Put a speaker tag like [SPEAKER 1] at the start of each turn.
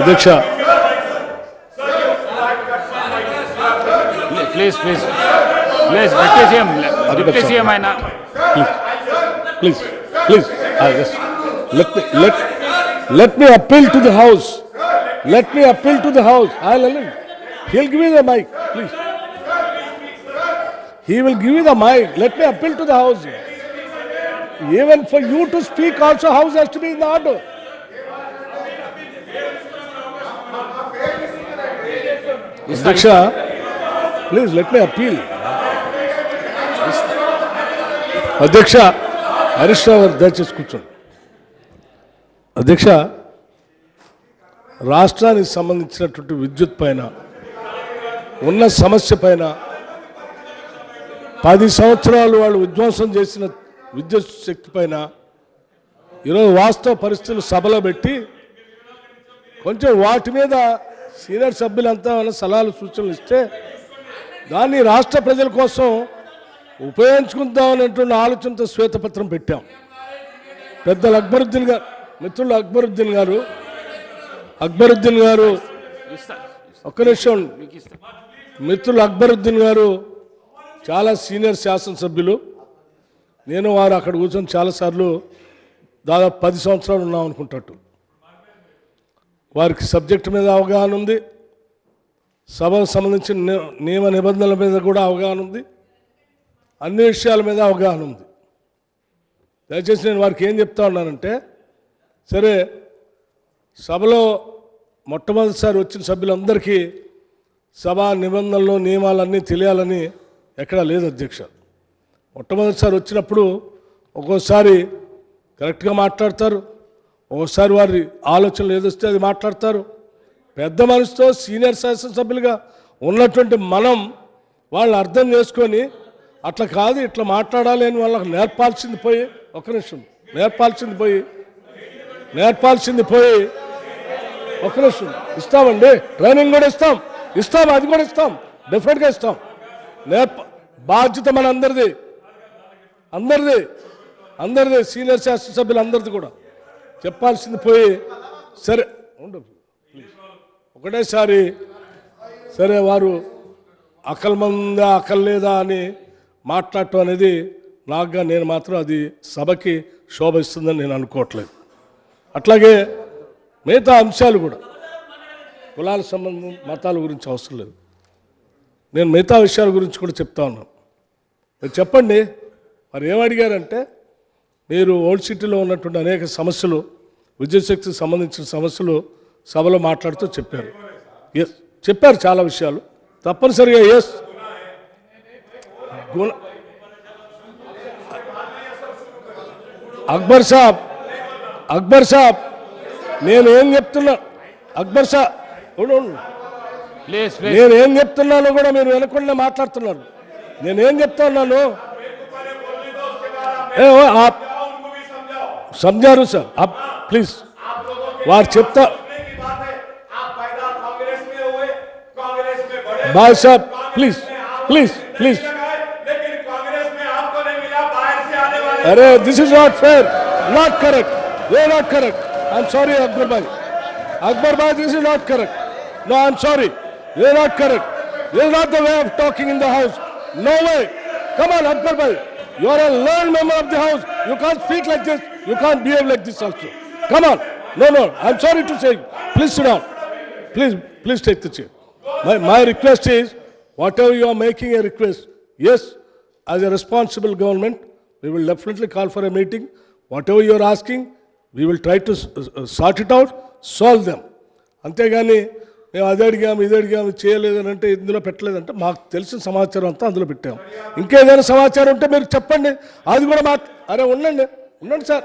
[SPEAKER 1] Adiksha.
[SPEAKER 2] Please, please. Please, replace please. Replace him, Aina.
[SPEAKER 1] Please. Please. please. Let, me, let, me appeal to the house. Let me appeal to the house. I'll let. He'll give you the mic. Please. He will give you the mic. Let me appeal to the house. Even for you to speak also, house has to be in order. అధ్యక్ష please let me appeal అధ్యక్ష హరీష్ రావు గారు దయచేసి కూర్చోండి. అధ్యక్ష రాష్ట్రానికి సంబంధించినటువంటి విద్యుత్ పైన ఉన్న సమస్య పైన పది సంవత్సరాలు వాళ్ళు విధ్వంసం చేసిన విద్యుత్ శక్తి పైన ఈరోజు వాస్తవ పరిస్థితులు సభలో పెట్టి కొంచెం వాటి మీద సీనియర్ సభ్యులంతా సలహాలు సూచనలు ఇస్తే దాన్ని రాష్ట్ర ప్రజల కోసం ఉపయోగించుకుందామనేటువంటి ఆలోచనతో శ్వేతపత్రం పెట్టాం. పెద్దలు అక్బరుద్దీన్ గారు మిత్రులు అక్బరుద్దీన్ గారు అక్బరుద్దీన్ గారు ఒక్క నిమిషం మిత్రులు అక్బరుద్దీన్ గారు చాలా సీనియర్ శాసనసభ్యులు. నేను వారు అక్కడ కూర్చొని చాలాసార్లు దాదాపు పది సంవత్సరాలు ఉన్నాం అనుకుంటట్టు వారికి సబ్జెక్ట్ మీద అవగాహన ఉంది. సభకు సంబంధించిన నియమ నిబంధనల మీద కూడా అవగాహన ఉంది. అన్ని విషయాల మీద అవగాహన ఉంది. దయచేసి నేను వారికి ఏం చెప్తా ఉన్నానంటే సరే సభలో మొట్టమొదటిసారి వచ్చిన సభ్యులందరికీ సభా నిబంధనలు నియమాలన్నీ తెలియాలని ఎక్కడా లేదు అధ్యక్ష. మొట్టమొదటిసారి వచ్చినప్పుడు ఒక్కోసారి కరెక్ట్గా మాట్లాడతారు. ఓసారి వారి ఆలోచనలు ఏదొస్తే అది మాట్లాడతారు. పెద్ద మనసుతో సీనియర్ శాసనసభ్యులుగా ఉన్నటువంటి మనం వాళ్ళు అర్థం చేసుకొని అట్లా కాదు ఇట్లా మాట్లాడాలి అని వాళ్ళకి నేర్పాల్సింది పోయి ఒక నిమిషం నేర్పాల్సింది పోయి నేర్పాల్సింది పోయి ఒక నిమిషం ఇస్తామండి ట్రైనింగ్ కూడా ఇస్తాం ఇస్తాం అది కూడా ఇస్తాం డెఫినెట్గా ఇస్తాం. నేర్ప బాధ్యత మన అందరిది అందరిది అందరిది సీనియర్ శాసనసభ్యులు అందరిది కూడా. చెప్పాల్సింది పోయి సరే ఉండదు ఒకటేసారి సరే వారు అకల్ మందా అకల్ లేదా అని మాట్లాడటం అనేది నాకుగా నేను మాత్రం అది సభకి శోభ ఇస్తుందని నేను అనుకోవట్లేదు. అట్లాగే మిగతా అంశాలు కూడా కులాల సంబంధం మతాల గురించి అవసరం లేదు. నేను మిగతా విషయాల గురించి కూడా చెప్తా ఉన్నాను. మీరు చెప్పండి మరి ఏమడిగారంటే మీరు ఓల్డ్ సిటీలో ఉన్నటువంటి అనేక సమస్యలు విద్యుత్ శక్తికి సంబంధించిన సమస్యలు సభలో మాట్లాడుతూ చెప్పారు. ఎస్ చెప్పారు చాలా విషయాలు. తప్పనిసరిగా ఎస్ గుణ అక్బర్ సాబ్ అక్బర్ సాబ్ నేను ఏం చెప్తున్నా అక్బర్ సాబ్ నేను ఏం చెప్తున్నానో కూడా మీరు వినకుండా మాట్లాడుతున్నారు. నేనేం చెప్తా ఉన్నాను समझा समझारू सर, आप प्लीज़ वार
[SPEAKER 3] चिपता
[SPEAKER 1] भाई साहब प्लीज़ प्लीज़ प्लीज़ अरे this is not fair not correct way not correct I am sorry Akbar भाई। अकबर भाई this is not correct no I am sorry way not correct way not the way of talking in the house no way come on Akbar भाई। you are a learned member of the house you can't speak like this you can't behave like this also come on no no i'm sorry to say please sit down please please take the chair my, my request is whatever you are making a request yes as a responsible government we will definitely call for a meeting whatever you are asking we will try to s- uh, sort it out solve them అంతేగాని మేము అది అడిగాము ఇది అడిగాము చేయలేదని అంటే ఇందులో పెట్టలేదంటే మాకు తెలిసిన సమాచారం అంతా అందులో పెట్టాము. ఇంకేదైనా సమాచారం ఉంటే మీరు చెప్పండి. అది కూడా మా అరే ఉండండి ఉండండి సార్.